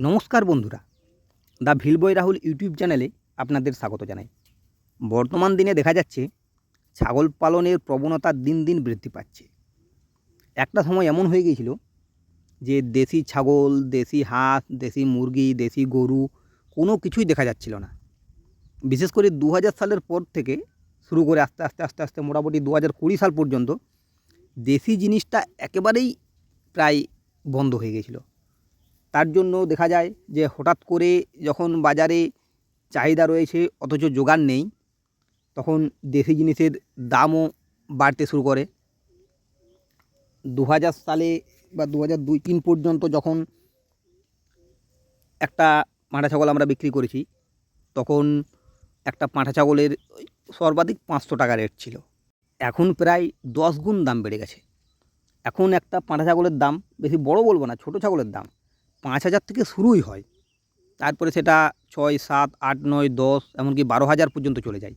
নমস্কার বন্ধুরা। The ভিলবয় Rahul YouTube চ্যানেলে আপনাদের স্বাগত জানাই। বর্তমান দিনে দেখা যাচ্ছে, ছাগল পালনের প্রবণতা দিন দিন বৃদ্ধি পাচ্ছে। একটা সময় এমন হয়ে গিয়েছিল যে দেশি ছাগল, দেশি হাঁস, দেশি মুরগি, দেশি গরু কোনো কিছুই দেখা যাচ্ছিল না। বিশেষ করে দু হাজার সালের পর থেকে শুরু করে আস্তে আস্তে আস্তে আস্তে মোটামুটি দু হাজার কুড়ি সাল পর্যন্ত দেশি জিনিসটা একেবারেই প্রায় বন্ধ হয়ে গেছিল তার জন্য দেখা যায় যে হঠাৎ করে যখন বাজারে চাহিদা রয়েছে, অথচ জোগান নেই, তখন দেশি জিনিসের দামও বাড়তে শুরু করে। দু হাজার সালে বা দু হাজার দুই তিন পর্যন্ত যখন একটা পাঁঠা ছাগল আমরা বিক্রি করেছি, তখন একটা পাঁঠা ছাগলের সর্বাধিক পাঁচশো টাকা রেট ছিল। এখন প্রায় দশ গুণ দাম বেড়ে গেছে। এখন একটা পাঁঠা ছাগলের দাম, বেশি বড় বলব না, ছোট ছাগলের দাম পাঁচ হাজার থেকে শুরুই হয়। তারপরে সেটা ছয়, সাত, আট, নয়, দশ, এমনকি বারো হাজার পর্যন্ত চলে যায়।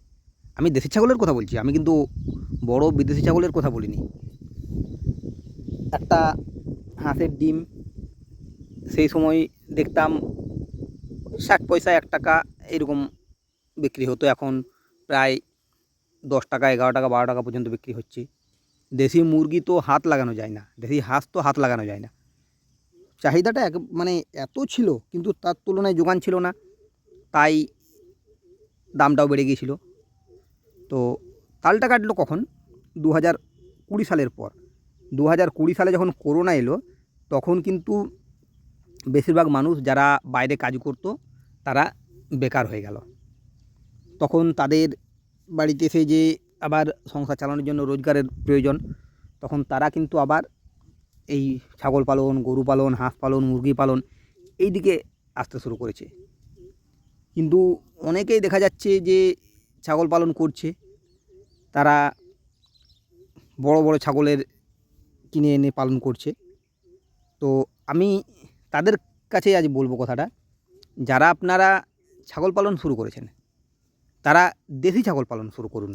আমি দেশি ছাগলের কথা বলছি, আমি কিন্তু বড় বিদেশি ছাগলের কথা বলিনি। একটা হাঁসের ডিম, সেই সময় দেখতাম ষাট পয়সা এক টাকা এরকম বিক্রি হতো। এখন প্রায় দশ টাকা, এগারো টাকা, বারো টাকা পর্যন্ত বিক্রি হচ্ছে। দেশি মুরগি তো হাত লাগানো যায় না, দেশি হাঁস তো হাত লাগানো যায় না। চাহিদাটা এক মানে এত ছিল, কিন্তু তার তুলনায় যোগান ছিল না, তাই দামটাও বেড়ে গিয়েছিল। তো তালটা কাটলো কখন? দু হাজার কুড়ি সালের পর। দু হাজার কুড়ি সালে যখন করোনা এলো, তখন কিন্তু বেশিরভাগ মানুষ যারা বাইরে কাজ করতো, তারা বেকার হয়ে গেল। তখন তাদের বাড়িতে এসে যে আবার সংসার চালানোর জন্য রোজগারের প্রয়োজন, তখন তারা কিন্তু আবার এই ছাগল পালন, গরু পালন, হাঁস পালন, মুরগি পালন এই দিকে আসতে শুরু করেছে। কিন্তু অনেকেই দেখা যাচ্ছে যে ছাগল পালন করছে। তারা বড় বড় ছাগলের কিনে এনে পালন করছে। তো আমি তাদের কাছে আজ বলব কথাটা, যারা আপনারা ছাগল পালন শুরু করেছেন, তারা দেশি ছাগল পালন শুরু করুন।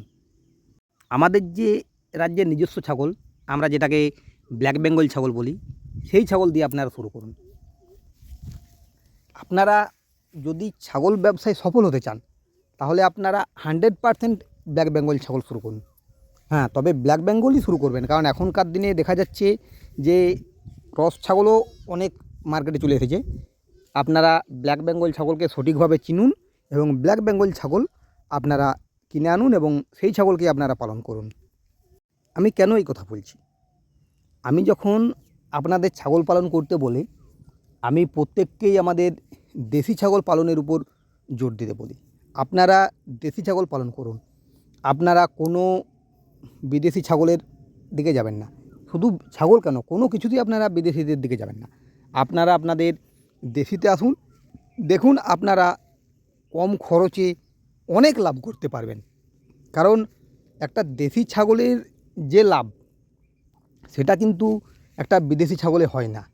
আমাদের যে রাজ্যের নিজস্ব ছাগল, আমরা যেটাকে ব্ল্যাক বেঙ্গল ছাগল বলি, সেই ছাগল দিয়ে আপনারা শুরু করুন। আপনারা যদি ছাগল ব্যবসায় সফল হতে চান, তাহলে আপনারা হান্ড্রেড পারসেন্ট ব্ল্যাক বেঙ্গল ছাগল শুরু করুন। হ্যাঁ তবে ব্ল্যাক বেঙ্গলই শুরু করবেন, কারণ এখনকার দিনে দেখা যাচ্ছে যে ক্রস ছাগলও অনেক মার্কেটে চলে এসেছে। আপনারা ব্ল্যাক বেঙ্গল ছাগলকে সঠিকভাবে চিনুন এবং ব্ল্যাক বেঙ্গল ছাগল আপনারা কিনে আনুন এবং সেই ছাগলকে আপনারা পালন করুন। আমি কেন এই কথা বলছি? আমি যখন আপনাদের ছাগল পালন করতে বলি, আমি প্রত্যেককেই আমাদের দেশি ছাগল পালনের উপর জোর দিতে বলি। আপনারা দেশি ছাগল পালন করুন। আপনারা কোনো বিদেশি ছাগলের দিকে যাবেন না। শুধু ছাগল কেন, কোনো কিছুতেই আপনারা বিদেশিদের দিকে যাবেন না। আপনারা আপনাদের দেশিতে আসুন, দেখুন আপনারা কম খরচে অনেক লাভ করতে পারবেন। কারণ একটা দেশি ছাগলের যে লাভ সেটা কিন্তু একটা বিদেশি ছাগলে হয় না।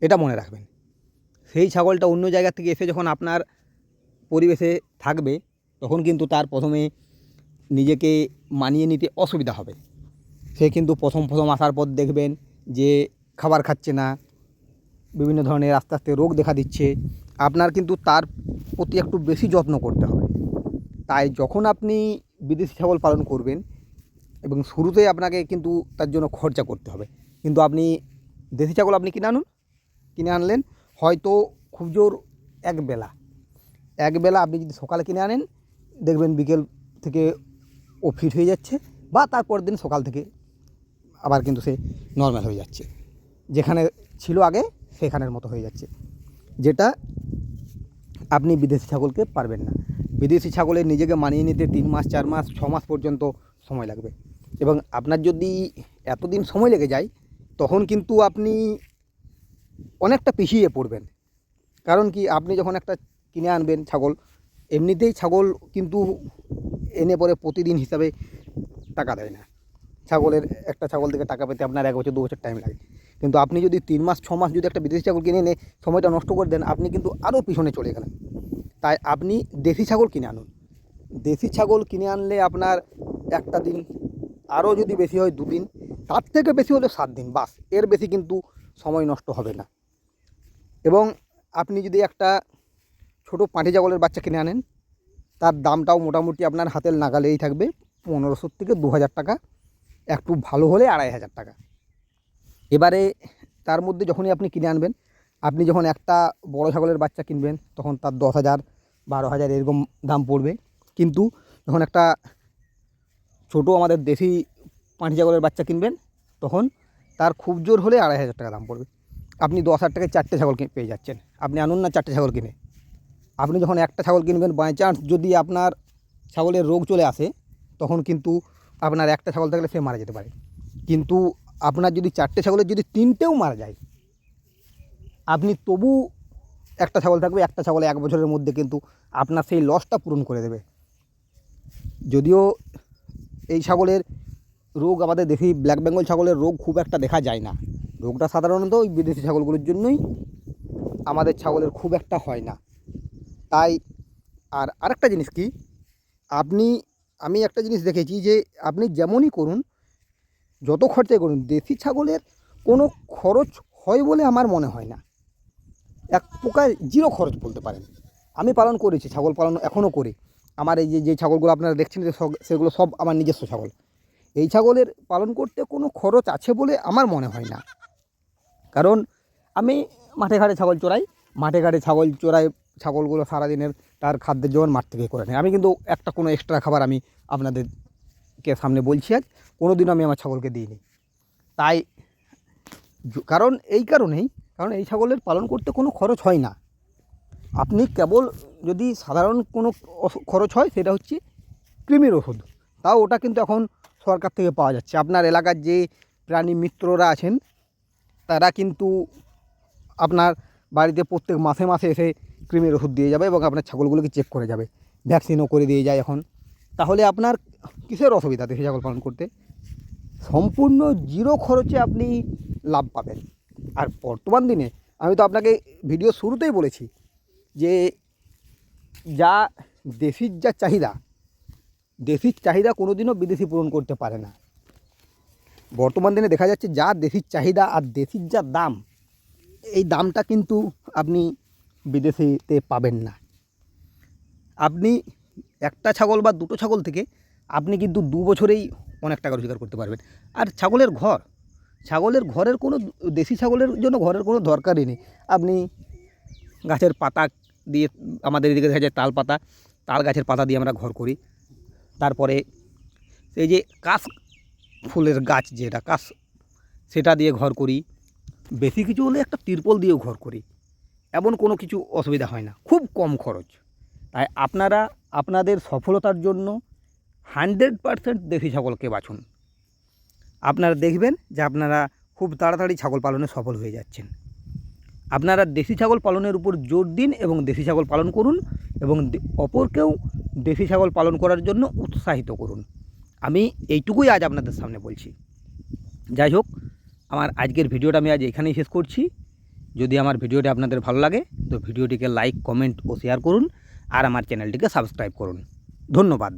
এটা মনে রাখবেন। সেই ছাগলটা অন্য জায়গা থেকে এসে যখন আপনার পরিবেশে থাকবে, তখন কিন্তু তার প্রথমে নিজেকে মানিয়ে নিতে অসুবিধা হবে। সে কিন্তু প্রথম প্রথম আসার পর দেখবেন যে খাবার খাচ্ছে না, বিভিন্ন ধরনের আস্তে আস্তে রোগ দেখা দিচ্ছে। আপনার কিন্তু তার প্রতি একটু বেশি যত্ন করতে হবে। তাই যখন আপনি বিদেশি ছাগল পালন করবেন এবং শুরুতে আপনাকে কিন্তু তার জন্য খরচা করতে হবে। কিন্তু আপনি দেশি ছাগল আপনি কিনে আনুন, কিনে আনলেন, হয়তো খুব জোর এক বেলা। এক বেলা আপনি যদি সকালে কিনে আনেন, দেখবেন বিকেল থেকে ও ফিট হয়ে যাচ্ছে বা তারপর দিন সকাল থেকে আবার কিন্তু সে নর্মাল হয়ে যাচ্ছে। যেখানে ছিল আগে, সেখানের মতো হয়ে যাচ্ছে। যেটা আপনি বিদেশি ছাগলকে পারবেন না। বিদেশি ছাগলের নিজেকে মানিয়ে নিতে তিন মাস, চার মাস, ছ মাস পর্যন্ত সময় লাগবে। এবং আপনার যদি এতদিন সময় লেগে যায়, তখন কিন্তু আপনি অনেকটা পিছিয়ে পড়বেন। কারণ কি, আপনি যখন একটা কিনে আনবেন ছাগল, এমনিতেই ছাগল কিন্তু এনে পরে প্রতিদিন হিসাবে টাকা দেয় না। ছাগলের, একটা ছাগল থেকে টাকা পেতে আপনার এক বছর, দু বছর টাইম লাগে। কিন্তু আপনি যদি তিন মাস, ছ মাস যদি একটা বিদেশি ছাগল কিনে এনে সময়টা নষ্ট করে দেন, আপনি কিন্তু আরও পিছনে চলে গেলেন। তাই আপনি দেশি ছাগল কিনে আনুন। দেশি ছাগল কিনে আনলে আপনার একটা দিন আরও যদি বেশি হয় দুদিন, তার থেকে বেশি হলে সাত দিন, বাস। এর বেশি কিন্তু সময় নষ্ট হবে না। এবং আপনি যদি একটা ছোট পাঁঠি ছাগলের বাচ্চা কিনে আনেন, তার দামটাও মোটামুটি আপনার হাতের নাগালেই থাকবে, পনেরোশো থেকে দু হাজার টাকা। একটু ভালো হলে আড়াই হাজার টাকা। এবারে তার মধ্যে যখনই আপনি কিনে আনবেন, আপনি যখন একটা বড় ছাগলের বাচ্চা কিনবেন, তখন তার দশ হাজার, বারো হাজার এরকম দাম পড়বে। কিন্তু যখন একটা ছোট আমাদের দেশি পাঁঠি ছাগলের বাচ্চা কিনবেন, তখন তার খুব জোর হলে আড়াই হাজার টাকা দাম পড়বে। আপনি দশ হাজার টাকায় চারটে ছাগল পেয়ে যাচ্ছেন। আপনি আনুন না চারটে ছাগল কিনে। আপনি যখন একটা ছাগল কিনবেন বাই চান্স যদি আপনার ছাগলের রোগ চলে আসে, তখন কিন্তু আপনার একটা ছাগল থাকলে সে মারা যেতে পারে। কিন্তু আপনার যদি চারটে ছাগলের যদি তিনটেও মারা যায়, আপনি তবু একটা ছাগল থাকবে, একটা ছাগল এক বছরের মধ্যে কিন্তু আপনার সেই লসটা পূরণ করে দেবে। যদিও এই ছাগলের রোগ আমাদের দেশি ব্ল্যাক বেঙ্গল ছাগলের রোগ খুব একটা দেখা যায় না। রোগটা সাধারণত ওই বিদেশি ছাগলগুলোর জন্যই আমাদের ছাগলের খুব একটা হয় না। তাই আর আরেকটা জিনিস কি? আপনি, আমি একটা জিনিস দেখেছি যে আপনি যেমনই করুন, যত খরচাই করুন, দেশি ছাগলের কোনো খরচ হয় বলে আমার মনে হয় না। এক প্রকার জিরো খরচ বলতে পারেন। আমি পালন করেছি, ছাগল পালন এখনও করি। আমার এই যে যে ছাগলগুলো আপনারা দেখছেন সেগুলো সব আমার নিজস্ব ছাগল। এই ছাগলের পালন করতে কোনো খরচ আছে বলে আমার মনে হয় না। কারণ আমি মাঠে ঘাটে ছাগল চড়াই, মাঠে ঘাটে ছাগল চড়াই ছাগলগুলো সারাদিনের তার খাদ্যের জোগান মাঠ থেকে করে নেয়। আমি কিন্তু একটা কোনো এক্সট্রা খাবার আমি আপনাদেরকে সামনে বলছি আজ কোনো দিন আমি আমার ছাগলকে দিইনি। তাই কারণ এই কারণেই, কারণ এই ছাগলের পালন করতে কোনো খরচ হয় না। আপনি কেবল যদি সাধারণ কোনো খরচ হয় সেটা হচ্ছে কৃমির ওষুধ। তাও ওটা কিন্তু এখন সরকার থেকে পাওয়া যাচ্ছে। আপনার এলাকার যে প্রাণী মিত্ররা আছেন, তারা কিন্তু আপনার বাড়িতে প্রত্যেক মাসে মাসে এসে কৃমির ওষুধ দিয়ে যাবে এবং আপনার ছাগলগুলোকে চেক করে যাবে। ভ্যাকসিনও করে দিয়ে যায় এখন। তাহলে আপনার কিসের অসুবিধা দেশি ছাগল পালন করতে? সম্পূর্ণ জিরো খরচে আপনি লাভ পাবেন। আর বর্তমান দিনে আমি তো আপনাকে ভিডিও শুরুতেই বলেছি যে যা দেশির যা চাহিদা, দেশির চাহিদা কোনোদিনও বিদেশি পূরণ করতে পারে না। বর্তমান দিনে দেখা যাচ্ছে যা দেশির চাহিদা আর দেশির যা দাম, এই দামটা কিন্তু আপনি বিদেশিতে পাবেন না। আপনি একটা ছাগল বা দুটো ছাগল থেকে আপনি কিন্তু দু বছরেই অনেক টাকা রোজগার করতে পারবেন। আর ছাগলের ঘর, ছাগলের ঘরের কোনো দেশি ছাগলের জন্য ঘরের কোনো দরকারই নেই। আপনি গাছের পাতা দিয়ে আমাদের এদিকে দেখা যায় তাল পাতা, তাল গাছের পাতা দিয়ে আমরা ঘর করি। তারপরে এই যে কাশ ফুলের গাছ যেটা, কাশ সেটা দিয়ে ঘর করি। বেশি কিছু হলে একটা তিরপল দিয়েও ঘর করি। এমন কোনো কিছু অসুবিধা হয় না, খুব কম খরচ। তাই আপনারা, আপনাদের সফলতার জন্য হান্ড্রেড পারসেন্ট দেশি ছাগলকে বাছুন আপনারা দেখবেন যে আপনারা খুব তাড়াতাড়ি ছাগল পালনে সফল হয়ে যাচ্ছেন। আপনারা দেশি ছাগল পালনের উপর জোর দিন এবং দেশি ছাগল পালন করুন এবং অপরকেও দেশি ছাগল পালন করার জন্য উৎসাহিত করুন। আমি এইটুকুই আজ আপনাদের সামনে বলছি। যাই হোক, আমার আজকের ভিডিওটা আমি আজ এখানেই শেষ করছি। যদি আমার ভিডিওটি আপনাদের ভালো লাগে, তো ভিডিওটিকে লাইক, কমেন্ট ও শেয়ার করুন আর আমার চ্যানেলটিকে সাবস্ক্রাইব করুন। ধন্যবাদ।